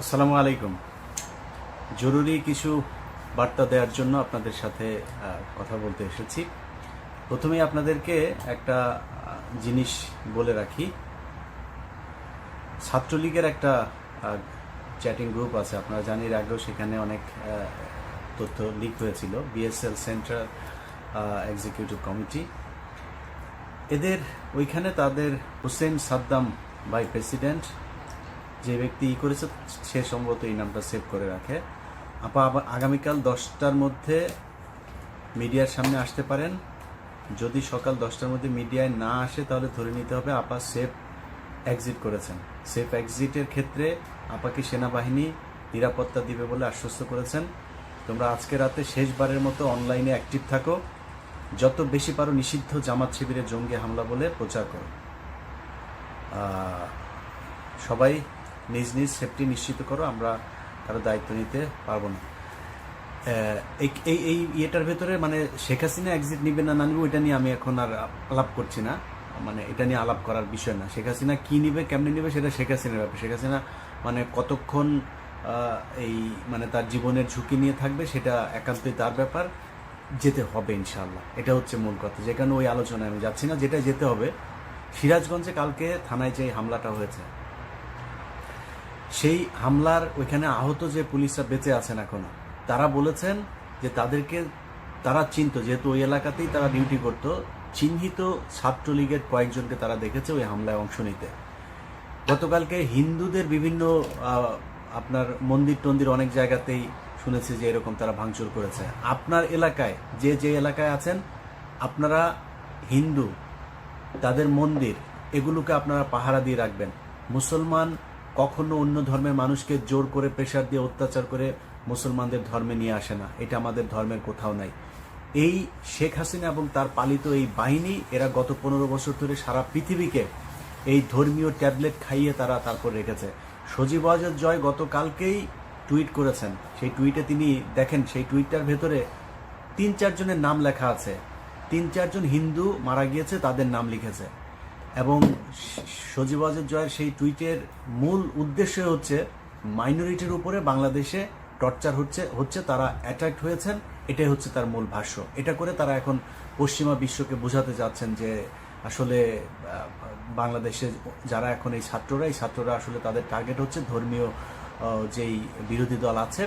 আসসালামু আলাইকুম। জরুরি কিছু বার্তা দেওয়ার জন্য আপনাদের সাথে কথা বলতে এসেছি। প্রথমেই আপনাদেরকে একটা জিনিস বলে রাখি। ছাত্রলীগের একটা চ্যাটিং গ্রুপ আছে। আপনারা জানি আগেও সেখানে অনেক তথ্য লিক হয়েছিল। BSL central executive committee. এদের, ওইখানে তাদের হোসেন সাদ্দাম বাই প্রেসিডেন্ট যে ব্যক্তি ই করেছে, সে সম্ভবত এই নামটা সেভ করে রাখে। আপা, আবার আগামীকাল দশটার মধ্যে মিডিয়ার সামনে আসতে পারেন। যদি সকাল দশটার মধ্যে মিডিয়ায় না আসে, তাহলে ধরে নিতে হবে আপা সেফ এক্সিট করেছেন। সেফ এক্সিটের ক্ষেত্রে আপাকে সেনাবাহিনী নিরাপত্তা দিবে বলে আশ্বস্ত করেছেন। তোমরা আজকে রাতে শেষবারের মতো অনলাইনে অ্যাক্টিভ থাকো। যত বেশি পারো নিষিদ্ধ জামাত শিবিরে জঙ্গি হামলা বলে প্রচার করো। সবাই নিজ নিজ সেফটি নিশ্চিত করো, আমরা কারও দায়িত্ব নিতে পারব না। এই- এই ইয়েটার ভেতরে মানে শেখ হাসিনা এক্সিট নিবে না না নিবে, ওইটা নিয়ে আমি এখন আর আলাপ করছি না। মানে এটা নিয়ে আলাপ করার বিষয় না। শেখ হাসিনা কী নিবে, কেমনে নিবে, সেটা শেখ হাসিনার ব্যাপার। শেখ হাসিনা মানে কতক্ষণ এই মানে তার জীবনের ঝুঁকি নিয়ে থাকবে, সেটা একান্তই তার ব্যাপার। যেতে হবে ইনশাল্লাহ এটা হচ্ছে মূল কথা। যেখানে ওই আলোচনায় আমি যাচ্ছি না যেটা যেতে হবে। সিরাজগঞ্জে কালকে থানায় যে হামলাটা হয়েছে সেই হামলার ওইখানে আহত যে পুলিশরা বেঁচে আছেন এখনও, তারা বলেছেন যে তাদেরকে, তারা চিনত, যেহেতু ওই এলাকাতেই তারা ডিউটি করত, চিহ্নিত ছাত্রলীগের কয়েকজনকে তারা দেখেছে ওই হামলায় অংশ নিতে। গতকালকে হিন্দুদের বিভিন্ন আপনার মন্দির টন্দির অনেক জায়গাতেই শুনেছি যে এরকম তারা ভাঙচুর করেছে। আপনার এলাকায়, যে যে এলাকায় আছেন, আপনারা হিন্দু, তাদের মন্দির, এগুলোকে আপনারা পাহারা দিয়ে রাখবেন। মুসলমান কখনো অন্য ধর্মের মানুষকে জোর করে প্রেশার দিয়ে অত্যাচার করে মুসলমানদের ধর্মে নিয়ে আসে না। এটা আমাদের ধর্মের কোথাও নাই। এই শেখ হাসিনা এবং তার পালিত এই বাহিনী, এরা গত পনেরো বছর ধরে সারা পৃথিবীকে এই ধর্মীয় ট্যাবলেট খাইয়ে তারা তারপর রেখেছে। সজীব ওয়াজেদ জয় গতকালকেই টুইট করেছেন। সেই টুইটে তিনি দেখেন, সেই টুইটটার ভেতরে তিন চারজনের নাম লেখা আছে। তিন চারজন হিন্দু মারা গিয়েছে, তাদের নাম লিখেছে। এবং সজীব ওয়াজেদ জয়ের সেই টুইটের মূল উদ্দেশ্য হচ্ছে মাইনরিটির উপরে বাংলাদেশে টর্চার হচ্ছে হচ্ছে তারা অ্যাট্রাক্ট হয়েছেন, এটাই হচ্ছে তার মূল ভাষ্য। এটা করে তারা এখন পশ্চিমা বিশ্বকে বোঝাতে যাচ্ছেন যে আসলে বাংলাদেশে যারা এখন এই ছাত্ররা এই ছাত্ররা আসলে তাদের টার্গেট হচ্ছে ধর্মীয় যেই বিরোধী দল আছে,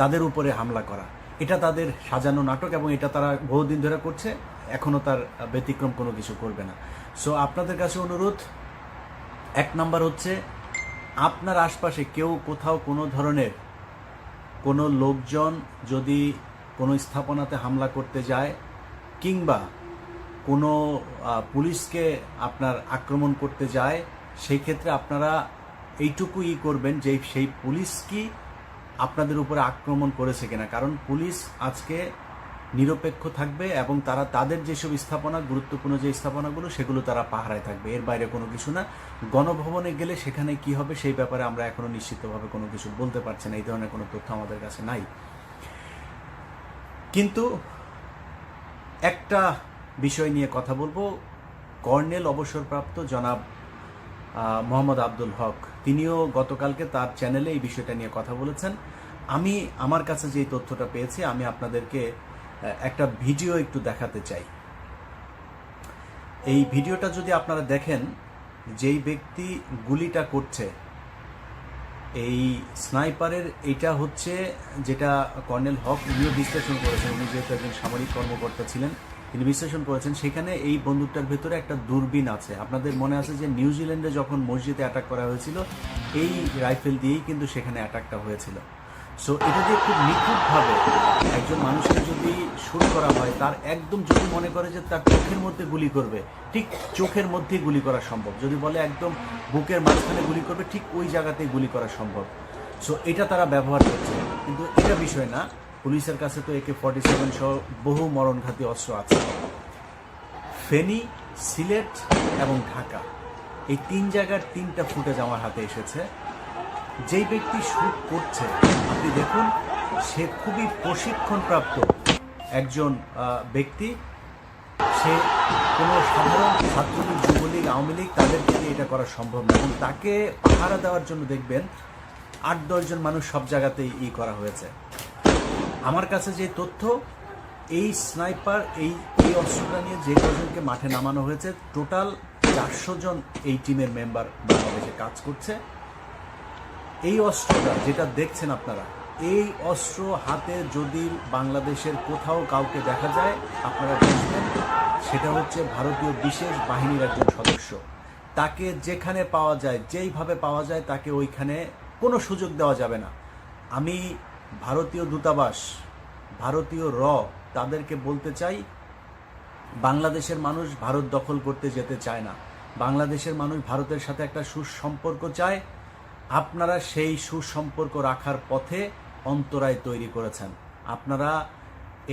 তাদের উপরে হামলা করা। এটা তাদের সাজানো নাটক এবং এটা তারা বহুদিন ধরে করছে এখনও তার ব্যতিক্রম কোনো কিছু করবে না। সো আপনাদের কাছে অনুরোধ, এক নাম্বার হচ্ছে, আপনার আশপাশে কেউ কোথাও কোনো ধরনের কোনো লোকজন যদি কোনো স্থাপনাতে হামলা করতে যায়, কিংবা কোনো পুলিশকে আপনার আক্রমণ করতে যায় সেই ক্ষেত্রে আপনারা এইটুকু ই করবেন যে সেই পুলিশ কি আপনাদের উপরে আক্রমণ করেছে কিনা। কারণ পুলিশ আজকে নিরপেক্ষ থাকবে এবং তারা তাদের যেসব স্থাপনা, গুরুত্বপূর্ণ যে স্থাপনাগুলো, সেগুলো তারা পাহারায় থাকবে। এর বাইরে কোনো কিছু না। গণভবনে গেলে সেখানে কি হবে সেই ব্যাপারে আমরা এখনও নিশ্চিতভাবে কোনো কিছু বলতে পারছি না। এই ধরনের কোনো তথ্য আমাদের কাছে নাই। কিন্তু একটা বিষয় নিয়ে কথা বলব। কর্নেল অবসরপ্রাপ্ত জনাব মোহাম্মদ আব্দুল হক, তিনিও গতকালকে তার চ্যানেলে এই বিষয়টা নিয়ে কথা বলেছেন। আমি, আমার কাছে যে তথ্যটা পেয়েছি, আমি আপনাদেরকে একটা ভিডিও একটু দেখাতে চাই। এই ভিডিওটা যদি আপনারা দেখেন, যেই ব্যক্তি গুলিটা করছে, এই স্নাইপারের এটা হচ্ছে যেটা কর্নেল হক উনিও বিশ্লেষণ করেছেন, উনি যেহেতু একজন সামরিক কর্মকর্তা ছিলেন, তিনি বিশ্লেষণ করেছেন, সেখানে এই বন্দুকটার ভেতরে একটা দূরবীন আছে। আপনাদের মনে আছে যে নিউজিল্যান্ডে যখন মসজিদে অ্যাটাক করা হয়েছিল, এই রাইফেল দিয়েই কিন্তু সেখানে অ্যাটাকটা হয়েছিল। সো এটা দিয়ে খুব নিখুঁতভাবে একজন মানুষকে যদি শুট করা হয়, তার একদম যদি মনে করে যে তার চোখের মধ্যে গুলি করবে, ঠিক চোখের মধ্যেই গুলি করা সম্ভব। যদি বলে একদম বুকের মাঝখানে গুলি করবে, ঠিক ওই জায়গাতেই গুলি করা সম্ভব। সো এটা তারা ব্যবহার করছে। কিন্তু এটা বিষয় না, পুলিশের কাছে তো একে ফর্টি সেভেন সহ বহু মরণঘাতী অস্ত্র আছে। ফেনী, সিলেট এবং ঢাকা, এই তিন জায়গার তিনটা ফুটেজ আমার হাতে এসেছে। যেই ব্যক্তি শুট করছে, আপনি দেখুন, সে খুবই প্রশিক্ষণপ্রাপ্ত একজন ব্যক্তি। সে কোনো সাধারণ ছাত্রলীগ যুবলীগ, আওয়ামী লীগ তাদেরকে দিয়ে এটা করা সম্ভব না। এবং তাকে পাহারা দেওয়ার জন্য দেখবেন আট দশজন মানুষ সব জায়গাতেই ই করা হয়েছে। আমার কাছে যে তথ্য, এই স্নাইপার, এই এই অস্ত্রটা নিয়ে যে কজনকে মাঠে নামানো হয়েছে, টোটাল চারশো জন এই টিমের মেম্বার বাংলাদেশে কাজ করছে। এই অস্ত্রটা যেটা দেখছেন আপনারা এই অস্ত্র হাতে যদি বাংলাদেশের কোথাও কাউকে দেখা যায়, আপনারা বুঝবেন সেটা হচ্ছে ভারতীয় বিশেষ বাহিনীর একজন সদস্য। তাকে যেখানে পাওয়া যায়, যেইভাবে পাওয়া যায়, তাকে ওইখানে কোনো সুযোগ দেওয়া যাবে না। আমি ভারতীয় দূতাবাস, ভারতীয় র, তাদেরকে বলতে চাই, বাংলাদেশের মানুষ ভারত দখল করতে যেতে চায় না। বাংলাদেশের মানুষ ভারতের সাথে একটা সুসম্পর্ক চায়। আপনারা সেই সুসম্পর্ক রাখার পথে অন্তরায় তৈরি করেছেন। আপনারা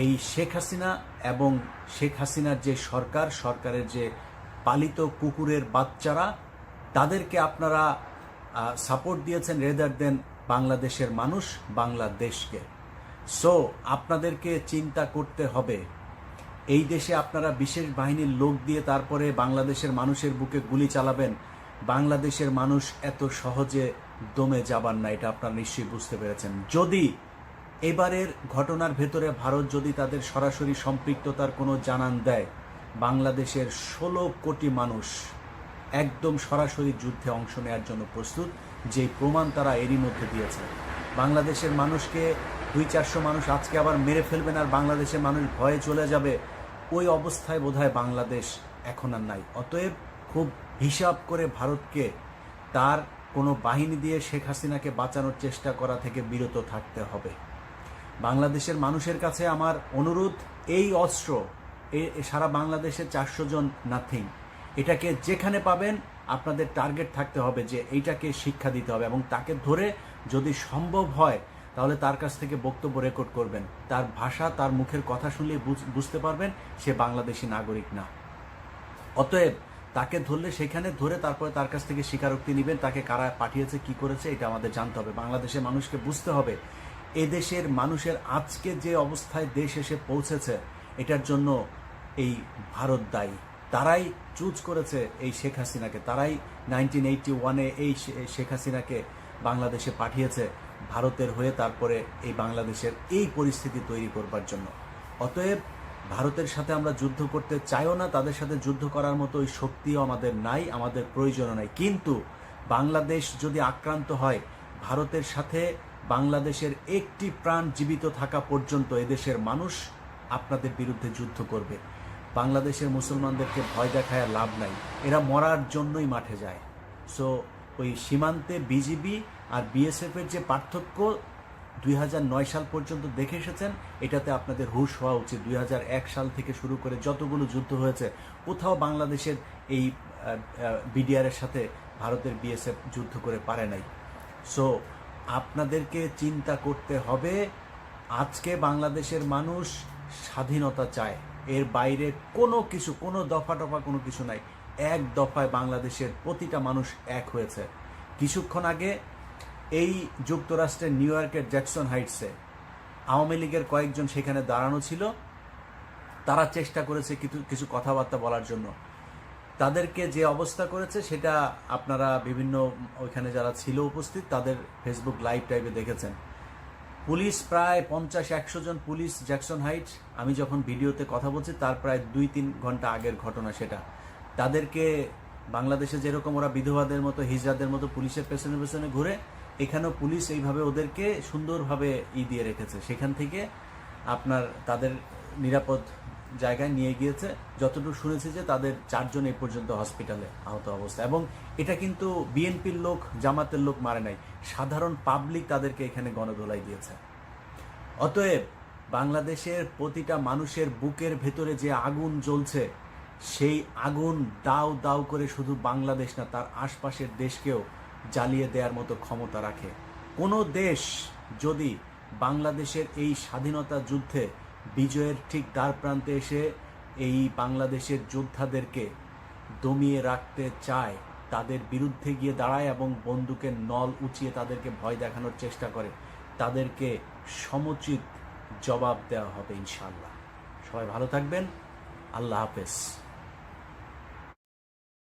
এই শেখ হাসিনা এবং শেখ হাসিনার যে সরকার, সরকারের যে পালিত কুকুরের বাচ্চারা, তাদেরকে আপনারা সাপোর্ট দিয়েছেন রেদার দেন বাংলাদেশের মানুষ, বাংলাদেশকে। সো আপনাদেরকে চিন্তা করতে হবে। এই দেশে আপনারা বিশেষ বাহিনীর লোক দিয়ে তারপরে বাংলাদেশের মানুষের বুকে গুলি চালাবেন। বাংলাদেশের মানুষ এত সহজে দমে যাবার না, এটা আপনারা নিশ্চয়ই বুঝতে পেরেছেন। যদি এবারের ঘটনার ভেতরে ভারত যদি তাদের সরাসরি সম্পৃক্ততার কোনো জানান দেয়, বাংলাদেশের ষোলো কোটি মানুষ একদম সরাসরি যুদ্ধে অংশ নেওয়ার জন্য প্রস্তুত যে প্রমাণ তারা এরই মধ্যে দিয়েছে। বাংলাদেশের মানুষকে দুই চারশো মানুষ আজকে আবার মেরে ফেলবেন আর বাংলাদেশের মানুষ ভয়ে চলে যাবে, ওই অবস্থায় বোধহয় বাংলাদেশ এখন আর নাই। অতএব খুব হিসাব করে ভারতকে তার কোনো বাহিনী দিয়ে শেখ হাসিনাকে বাঁচানোর চেষ্টা করা থেকে বিরত থাকতে হবে। বাংলাদেশের মানুষের কাছে আমার অনুরোধ, এই অস্ত্র সারা বাংলাদেশের চারশো জন নাথিং। এটাকে যেখানে পাবেন আপনাদের টার্গেট থাকতে হবে যে এইটাকে শিক্ষা দিতে হবে এবং তাকে ধরে যদি সম্ভব হয় তাহলে তার কাছ থেকে বক্তব্য রেকর্ড করবেন। তার ভাষা, তার মুখের কথা শুনলে বুঝ- বুঝতে পারবেন, সে বাংলাদেশি নাগরিক না। অতএব তাকে ধরলে সেখানে ধরে তারপরে তার কাছ থেকে স্বীকারোক্তি নেবেন, তাকে কারা পাঠিয়েছে, কি করেছে, এটা আমাদের জানতে হবে। বাংলাদেশের মানুষকে বুঝতে হবে, এদেশের মানুষের আজকে যে অবস্থায় দেশ এসে পৌঁছেছে, এটার জন্য এই ভারত দায়ী। তারাই চুজ করেছে এই শেখ হাসিনাকে, তারাই নাইনটিন এইটি ওয়ানে এই শেখ হাসিনাকে বাংলাদেশে পাঠিয়েছে ভারতের হয়ে তারপরে এই বাংলাদেশের এই পরিস্থিতি তৈরি করবার জন্য। অতএব ভারতের সাথে আমরা যুদ্ধ করতে চাইও না, তাদের সাথে যুদ্ধ করার মতো ওই শক্তিও আমাদের নাই, আমাদের প্রয়োজনও নাই। কিন্তু বাংলাদেশ যদি আক্রান্ত হয়, ভারতের সাথে বাংলাদেশের একটি প্রাণ জীবিত থাকা পর্যন্ত এদেশের মানুষ আপনাদের বিরুদ্ধে যুদ্ধ করবে। বাংলাদেশের মুসলমানদেরকে ভয় দেখায় লাভ নাই। এরা মরার জন্যই মাঠে যায়। সো ওই সীমান্তে বিজিবি আর বিএসএফের যে পার্থক্য দুই হাজার নয় সাল পর্যন্ত দেখে এসেছেন। এটাতে আপনাদের হুশ হওয়া উচিত। দুই হাজার এক সাল থেকে শুরু করে যতগুলো যুদ্ধ হয়েছে, কোথাও বাংলাদেশের এই বিডিআর এর সাথে ভারতের বিএসএফ যুদ্ধ করে পারে নাই। সো আপনাদেরকে চিন্তা করতে হবে, আজকে বাংলাদেশের মানুষ স্বাধীনতা চায়। এর বাইরে কোনো কিছু, কোনো দফা টফা কোনো কিছু নাই। এক দফায় বাংলাদেশের প্রতিটা মানুষ এক হয়েছে। কিছুক্ষণ আগে এই যুক্তরাষ্ট্রের নিউ ইয়র্কের জ্যাকসন হাইটসে আওয়ামী লীগের কয়েকজন সেখানে দাঁড়ানো ছিল। তারা চেষ্টা করেছে কিছু কিছু কথাবার্তা বলার জন্য। তাদেরকে যে অবস্থা করেছে সেটা আপনারা বিভিন্ন ওইখানে যারা ছিল উপস্থিত তাদের ফেসবুক লাইভ টাইপে দেখেছেন। পুলিশ প্রায় পঞ্চাশ একশো জন পুলিশ জ্যাকসন হাইট আমি যখন ভিডিওতে কথা বলছি তার প্রায় দুই তিন ঘণ্টা আগের ঘটনা সেটা। তাদেরকে বাংলাদেশে যেরকম ওরা বিধবাদের মতো, হিজড়াদের মতো পুলিশের পেছনে পেছনে ঘুরে এখানেও পুলিশ এইভাবে ওদেরকে সুন্দরভাবে ই দিয়ে রেখেছে। সেখান থেকে আপনার তাদের নিরাপদ জায়গায় নিয়ে গিয়েছে। যতটুকু শুনেছি যে তাদের চারজন এই পর্যন্ত হসপিটালে আহত অবস্থা। এবং এটা কিন্তু বিএনপির লোক, জামাতের লোক মারে নাই। সাধারণ পাবলিক তাদেরকে এখানে গণধোলাই দিয়েছে। অতএব বাংলাদেশের প্রতিটা মানুষের বুকের ভেতরে যে আগুন জ্বলছে, সেই আগুন দাও দাও করে শুধু বাংলাদেশ না, তার আশপাশের দেশকেও জ্বালিয়ে দেওয়ার মতো ক্ষমতা রাখে। কোনো দেশ যদি বাংলাদেশের এই স্বাধীনতা যুদ্ধে বিজয়ের ঠিক দ্বার প্রান্তে এসে এই বাংলাদেশের যোদ্ধাদেরকে দমিয়ে রাখতে চায়, তাদের বিরুদ্ধে গিয়ে দাঁড়ায় এবং বন্দুকের নল উঁচিয়ে তাদেরকে ভয় দেখানোর চেষ্টা করে, তাদেরকে সমুচিত জবাব দেওয়া হবে ইনশাল্লাহ সবাই ভালো থাকবেন। আল্লাহ হাফেজ।